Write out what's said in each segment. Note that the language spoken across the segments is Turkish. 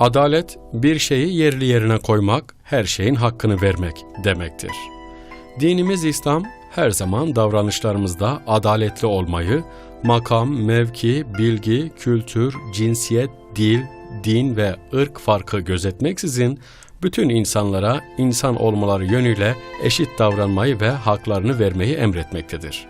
Adalet, bir şeyi yerli yerine koymak, her şeyin hakkını vermek demektir. Dinimiz İslam, her zaman davranışlarımızda adaletli olmayı, makam, mevki, bilgi, kültür, cinsiyet, dil, din ve ırk farkı gözetmeksizin bütün insanlara insan olmaları yönüyle eşit davranmayı ve haklarını vermeyi emretmektedir.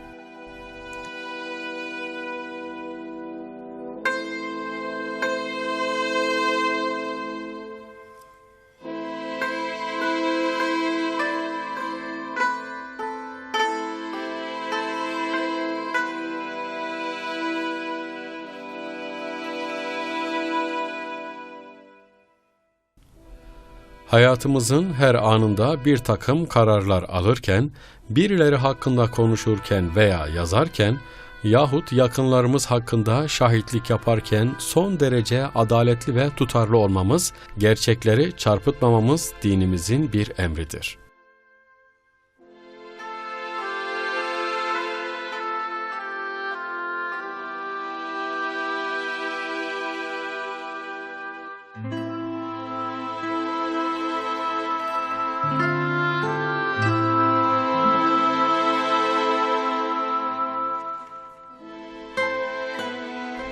Hayatımızın her anında bir takım kararlar alırken, birileri hakkında konuşurken veya yazarken yahut yakınlarımız hakkında şahitlik yaparken son derece adaletli ve tutarlı olmamız, gerçekleri çarpıtmamamız dinimizin bir emridir.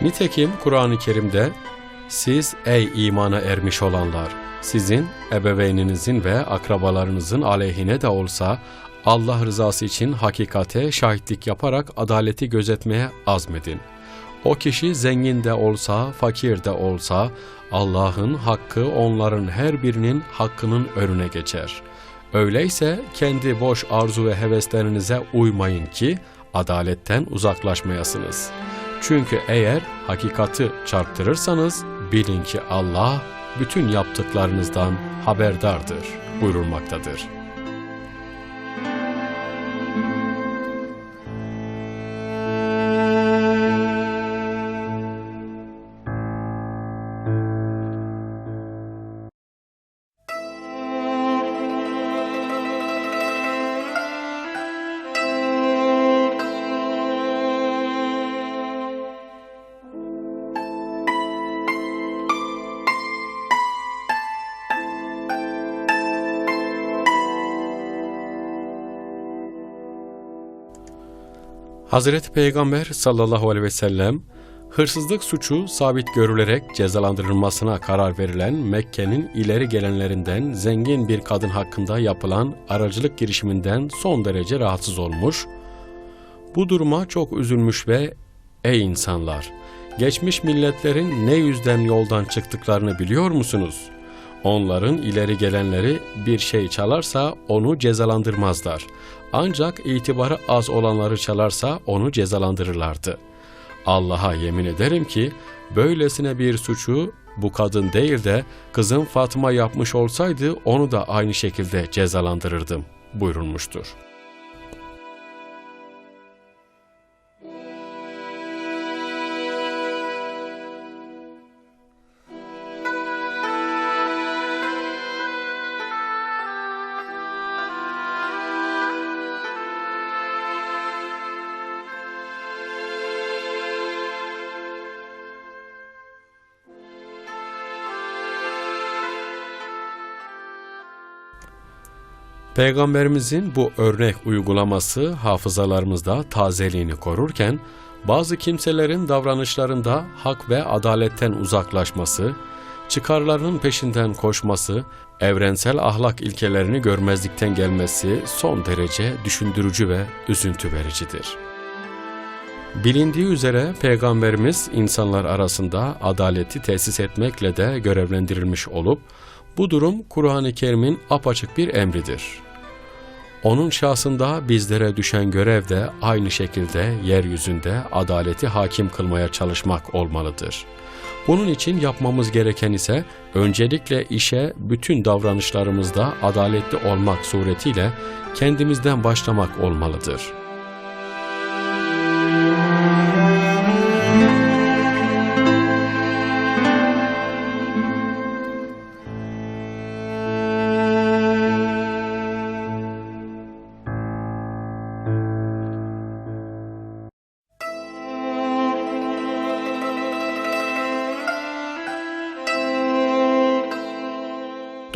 Nitekim Kur'an-ı Kerim'de siz ey imana ermiş olanlar, sizin ebeveyninizin ve akrabalarınızın aleyhine de olsa Allah rızası için hakikate şahitlik yaparak adaleti gözetmeye azmedin. O kişi zengin de olsa, fakir de olsa Allah'ın hakkı onların her birinin hakkının önüne geçer. Öyleyse kendi boş arzu ve heveslerinize uymayın ki adaletten uzaklaşmayasınız.'' Çünkü eğer hakikati çarptırırsanız bilin ki Allah bütün yaptıklarınızdan haberdardır buyurulmaktadır. Hazreti Peygamber sallallahu aleyhi ve sellem, hırsızlık suçu sabit görülerek cezalandırılmasına karar verilen Mekke'nin ileri gelenlerinden zengin bir kadın hakkında yapılan aracılık girişiminden son derece rahatsız olmuş, bu duruma çok üzülmüş ve ''Ey insanlar, geçmiş milletlerin ne yüzden yoldan çıktıklarını biliyor musunuz?'' Onların ileri gelenleri bir şey çalarsa onu cezalandırmazlar. Ancak itibarı az olanları çalarsa onu cezalandırırlardı. Allah'a yemin ederim ki böylesine bir suçu bu kadın değil de kızım Fatıma yapmış olsaydı onu da aynı şekilde cezalandırırdım buyurulmuştur. Peygamberimizin bu örnek uygulaması hafızalarımızda tazeliğini korurken, bazı kimselerin davranışlarında hak ve adaletten uzaklaşması, çıkarlarının peşinden koşması, evrensel ahlak ilkelerini görmezlikten gelmesi son derece düşündürücü ve üzüntü vericidir. Bilindiği üzere Peygamberimiz insanlar arasında adaleti tesis etmekle de görevlendirilmiş olup, bu durum Kur'an-ı Kerim'in apaçık bir emridir. Onun şahsında bizlere düşen görev de aynı şekilde yeryüzünde adaleti hakim kılmaya çalışmak olmalıdır. Bunun için yapmamız gereken ise öncelikle işe bütün davranışlarımızda adaletli olmak suretiyle kendimizden başlamak olmalıdır.''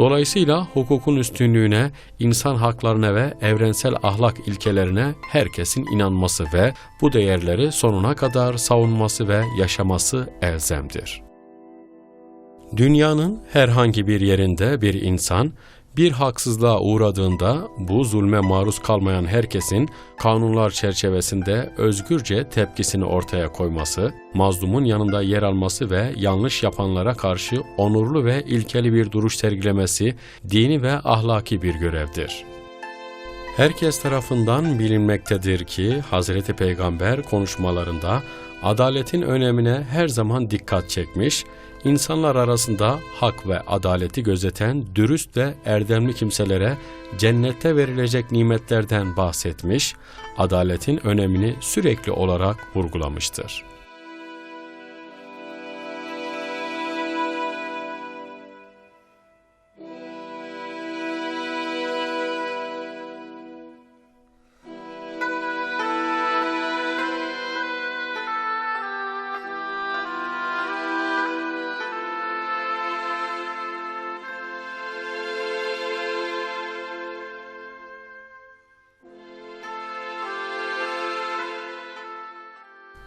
Dolayısıyla hukukun üstünlüğüne, insan haklarına ve evrensel ahlak ilkelerine herkesin inanması ve bu değerleri sonuna kadar savunması ve yaşaması elzemdir. Dünyanın herhangi bir yerinde bir insan bir haksızlığa uğradığında bu zulme maruz kalmayan herkesin kanunlar çerçevesinde özgürce tepkisini ortaya koyması, mazlumun yanında yer alması ve yanlış yapanlara karşı onurlu ve ilkeli bir duruş sergilemesi dini ve ahlaki bir görevdir. Herkes tarafından bilinmektedir ki Hazreti Peygamber konuşmalarında adaletin önemine her zaman dikkat çekmiş, insanlar arasında hak ve adaleti gözeten dürüst ve erdemli kimselere cennette verilecek nimetlerden bahsetmiş, adaletin önemini sürekli olarak vurgulamıştır.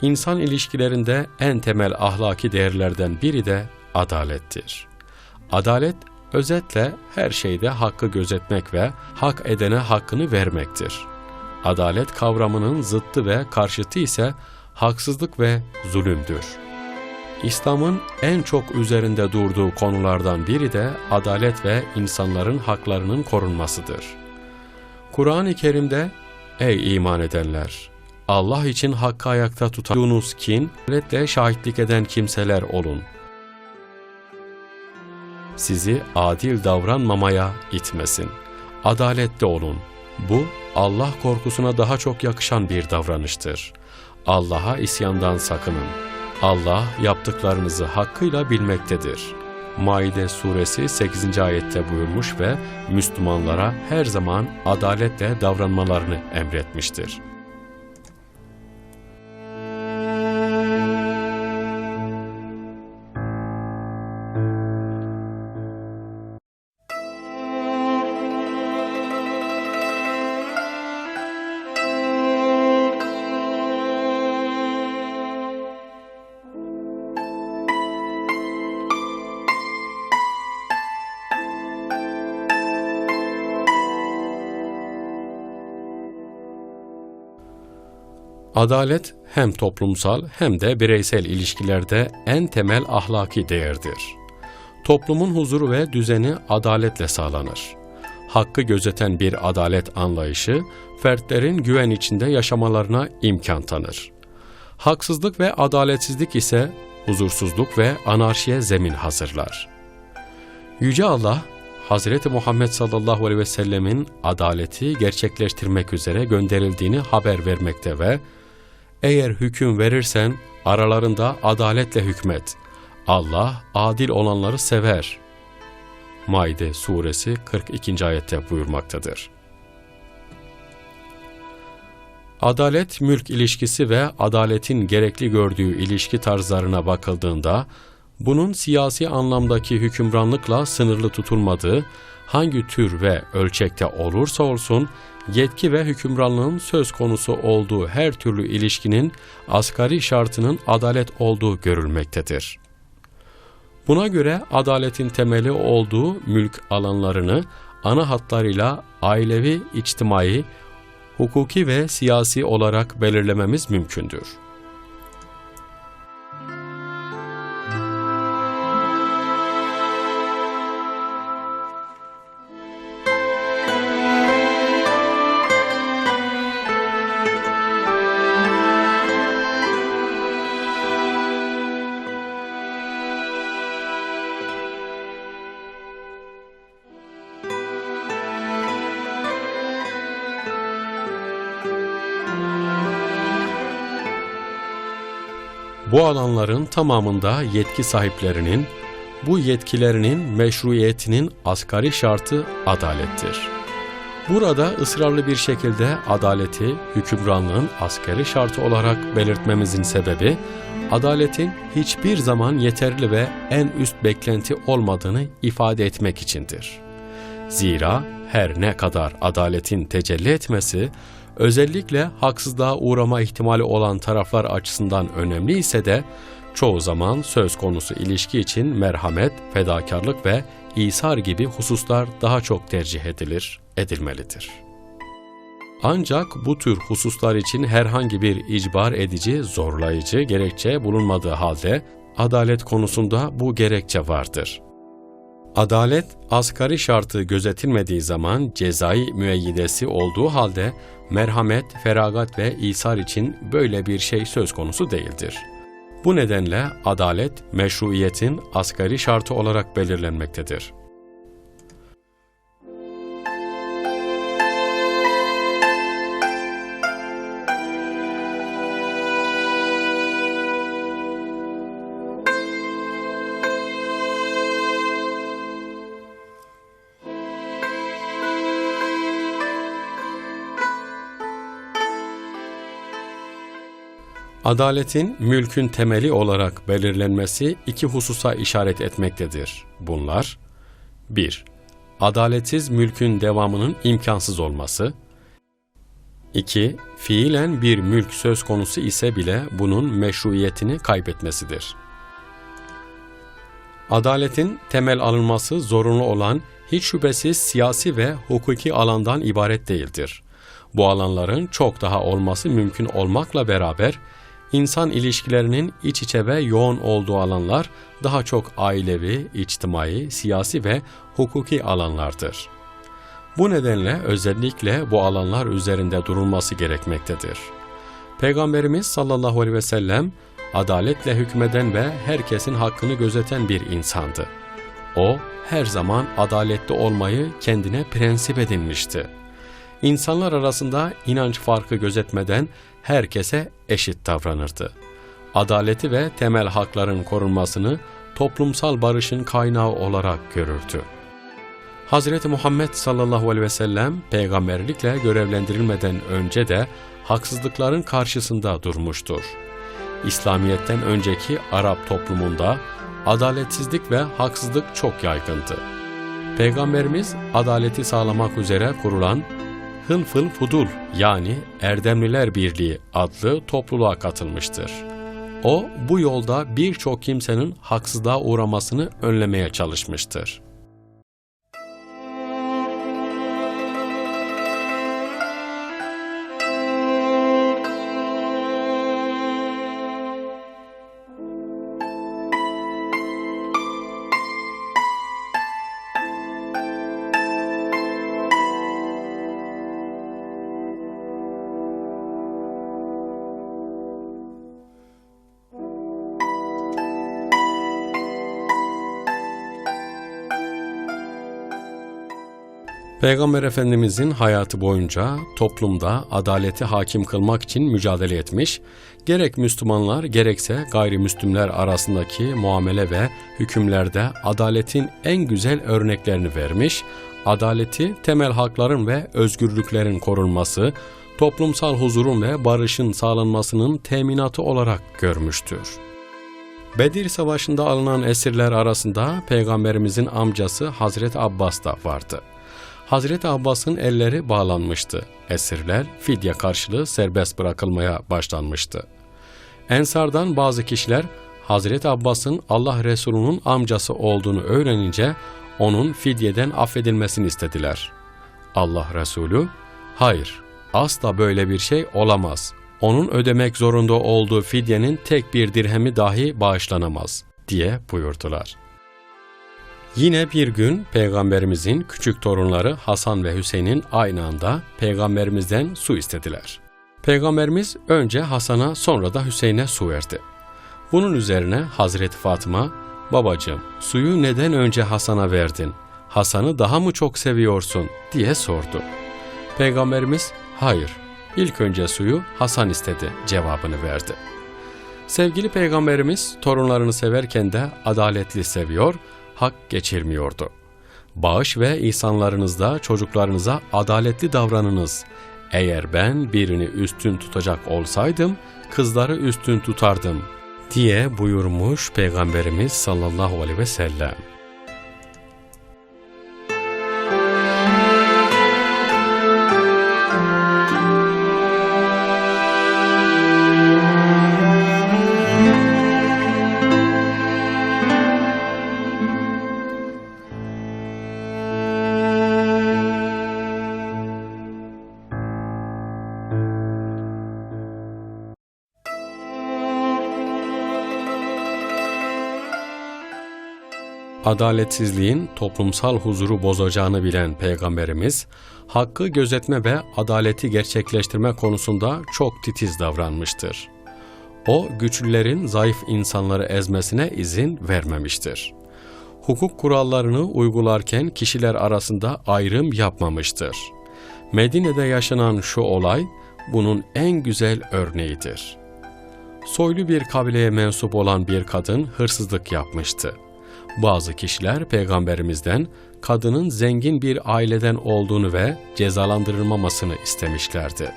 İnsan ilişkilerinde en temel ahlaki değerlerden biri de adalettir. Adalet, özetle her şeyde hakkı gözetmek ve hak edene hakkını vermektir. Adalet kavramının zıttı ve karşıtı ise haksızlık ve zulümdür. İslam'ın en çok üzerinde durduğu konulardan biri de adalet ve insanların haklarının korunmasıdır. Kur'an-ı Kerim'de, Ey iman edenler! Allah için hakkı ayakta tutanız kin, adaletle şahitlik eden kimseler olun. Sizi adil davranmamaya itmesin. Adaletli olun. Bu, Allah korkusuna daha çok yakışan bir davranıştır. Allah'a isyandan sakının. Allah yaptıklarınızı hakkıyla bilmektedir. Maide suresi 8. ayette buyurmuş ve Müslümanlara her zaman adaletle davranmalarını emretmiştir. Adalet hem toplumsal hem de bireysel ilişkilerde en temel ahlaki değerdir. Toplumun huzuru ve düzeni adaletle sağlanır. Hakkı gözeten bir adalet anlayışı, fertlerin güven içinde yaşamalarına imkan tanır. Haksızlık ve adaletsizlik ise huzursuzluk ve anarşiye zemin hazırlar. Yüce Allah, Hazreti Muhammed sallallahu aleyhi ve sellemin adaleti gerçekleştirmek üzere gönderildiğini haber vermekte ve eğer hüküm verirsen aralarında adaletle hükmet. Allah adil olanları sever. Maide suresi 42. ayette buyurmaktadır. Adalet mülk ilişkisi ve adaletin gerekli gördüğü ilişki tarzlarına bakıldığında bunun siyasi anlamdaki hükümranlıkla sınırlı tutulmadığı, hangi tür ve ölçekte olursa olsun yetki ve hükümranlığın söz konusu olduğu her türlü ilişkinin asgari şartının adalet olduğu görülmektedir. Buna göre adaletin temeli olduğu mülk alanlarını ana hatlarıyla ailevi, içtimai, hukuki ve siyasi olarak belirlememiz mümkündür. Bu alanların tamamında yetki sahiplerinin, bu yetkilerinin meşruiyetinin asgari şartı adalettir. Burada ısrarlı bir şekilde adaleti hükümranlığın askeri şartı olarak belirtmemizin sebebi, adaletin hiçbir zaman yeterli ve en üst beklenti olmadığını ifade etmek içindir. Zira her ne kadar adaletin tecelli etmesi, özellikle haksızlığa uğrama ihtimali olan taraflar açısından önemli ise de, çoğu zaman söz konusu ilişki için merhamet, fedakarlık ve İsar gibi hususlar daha çok tercih edilir, edilmelidir. Ancak bu tür hususlar için herhangi bir icbar edici, zorlayıcı gerekçe bulunmadığı halde adalet konusunda bu gerekçe vardır. Adalet, asgari şartı gözetilmediği zaman cezai müeyyidesi olduğu halde merhamet, feragat ve İsar için böyle bir şey söz konusu değildir. Bu nedenle adalet meşruiyetin asgari şartı olarak belirlenmektedir. Adaletin mülkün temeli olarak belirlenmesi iki hususa işaret etmektedir. Bunlar 1. Adaletsiz mülkün devamının imkansız olması 2. Fiilen bir mülk söz konusu ise bile bunun meşruiyetini kaybetmesidir. Adaletin temel alınması zorunlu olan hiç şüphesiz siyasi ve hukuki alandan ibaret değildir. Bu alanların çok daha olması mümkün olmakla beraber İnsan ilişkilerinin iç içe ve yoğun olduğu alanlar daha çok ailevi, içtimai, siyasi ve hukuki alanlardır. Bu nedenle özellikle bu alanlar üzerinde durulması gerekmektedir. Peygamberimiz sallallahu aleyhi ve sellem adaletle hükmeden ve herkesin hakkını gözeten bir insandı. O her zaman adaletli olmayı kendine prensip edinmişti. İnsanlar arasında inanç farkı gözetmeden herkese eşit davranırdı. Adaleti ve temel hakların korunmasını toplumsal barışın kaynağı olarak görürdü. Hz. Muhammed sallallahu aleyhi ve sellem peygamberlikle görevlendirilmeden önce de haksızlıkların karşısında durmuştur. İslamiyet'ten önceki Arap toplumunda adaletsizlik ve haksızlık çok yaygındı. Peygamberimiz adaleti sağlamak üzere kurulan Hılfıl Fudul yani Erdemliler Birliği adlı topluluğa katılmıştır. O bu yolda birçok kimsenin haksızlığa uğramasını önlemeye çalışmıştır. Peygamber Efendimizin hayatı boyunca toplumda adaleti hakim kılmak için mücadele etmiş, gerek Müslümanlar gerekse gayrimüslimler arasındaki muamele ve hükümlerde adaletin en güzel örneklerini vermiş, adaleti temel hakların ve özgürlüklerin korunması, toplumsal huzurun ve barışın sağlanmasının teminatı olarak görmüştür. Bedir Savaşı'nda alınan esirler arasında Peygamberimizin amcası Hazreti Abbas da vardı. Hazreti Abbas'ın elleri bağlanmıştı. Esirler fidye karşılığı serbest bırakılmaya başlanmıştı. Ensardan bazı kişiler Hazreti Abbas'ın Allah Resulü'nün amcası olduğunu öğrenince onun fidyeden affedilmesini istediler. Allah Resulü, hayır asla böyle bir şey olamaz. Onun ödemek zorunda olduğu fidyenin tek bir dirhemi dahi bağışlanamaz diye buyurdular.'' Yine bir gün Peygamberimizin küçük torunları Hasan ve Hüseyin'in aynı anda Peygamberimizden su istediler. Peygamberimiz önce Hasan'a sonra da Hüseyin'e su verdi. Bunun üzerine Hazreti Fatıma, babacığım suyu neden önce Hasan'a verdin? Hasan'ı daha mı çok seviyorsun diye sordu. Peygamberimiz, hayır, ilk önce suyu Hasan istedi cevabını verdi. Sevgili Peygamberimiz torunlarını severken de adaletli seviyor, hak geçirmiyordu. Bağış ve ihsanlarınızda çocuklarınıza adaletli davranınız. Eğer ben birini üstün tutacak olsaydım, kızları üstün tutardım diye buyurmuş Peygamberimiz sallallahu aleyhi ve sellem. Adaletsizliğin toplumsal huzuru bozacağını bilen Peygamberimiz, hakkı gözetme ve adaleti gerçekleştirme konusunda çok titiz davranmıştır. O, güçlülerin zayıf insanları ezmesine izin vermemiştir. Hukuk kurallarını uygularken kişiler arasında ayrım yapmamıştır. Medine'de yaşanan şu olay, bunun en güzel örneğidir. Soylu bir kabileye mensup olan bir kadın hırsızlık yapmıştı. Bazı kişiler peygamberimizden kadının zengin bir aileden olduğunu ve cezalandırılmamasını istemişlerdi.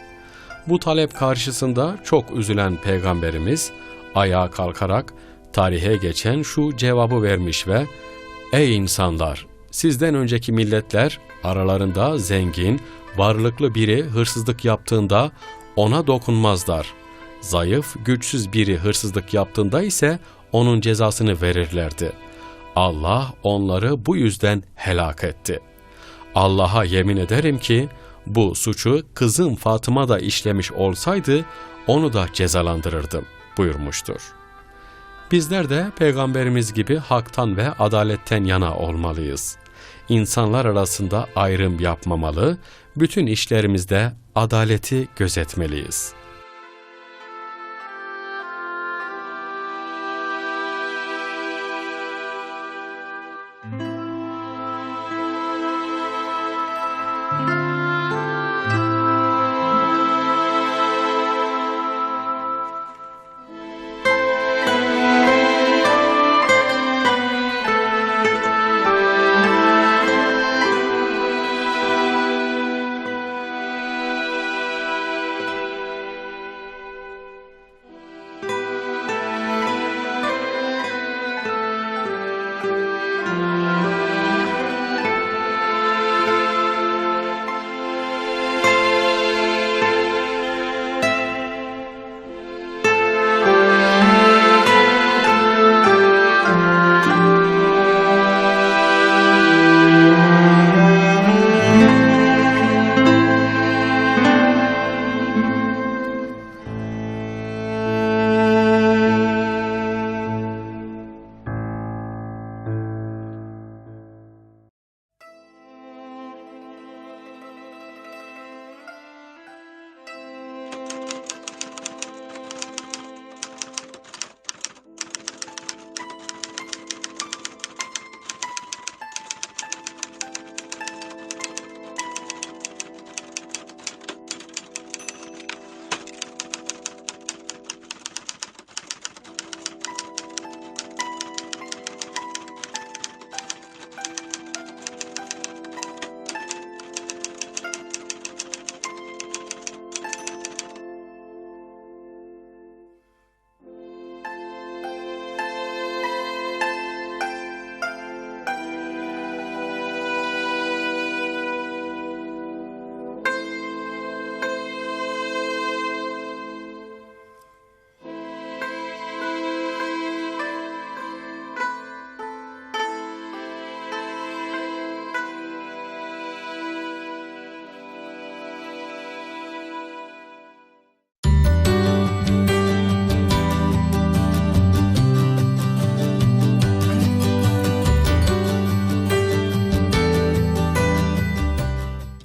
Bu talep karşısında çok üzülen peygamberimiz ayağa kalkarak tarihe geçen şu cevabı vermiş ve Ey insanlar! Sizden önceki milletler aralarında zengin, varlıklı biri hırsızlık yaptığında ona dokunmazlar. Zayıf, güçsüz biri hırsızlık yaptığında ise onun cezasını verirlerdi.'' Allah onları bu yüzden helak etti. Allah'a yemin ederim ki bu suçu kızım Fatıma da işlemiş olsaydı onu da cezalandırırdım buyurmuştur. Bizler de peygamberimiz gibi haktan ve adaletten yana olmalıyız. İnsanlar arasında ayrım yapmamalı, bütün işlerimizde adaleti gözetmeliyiz.''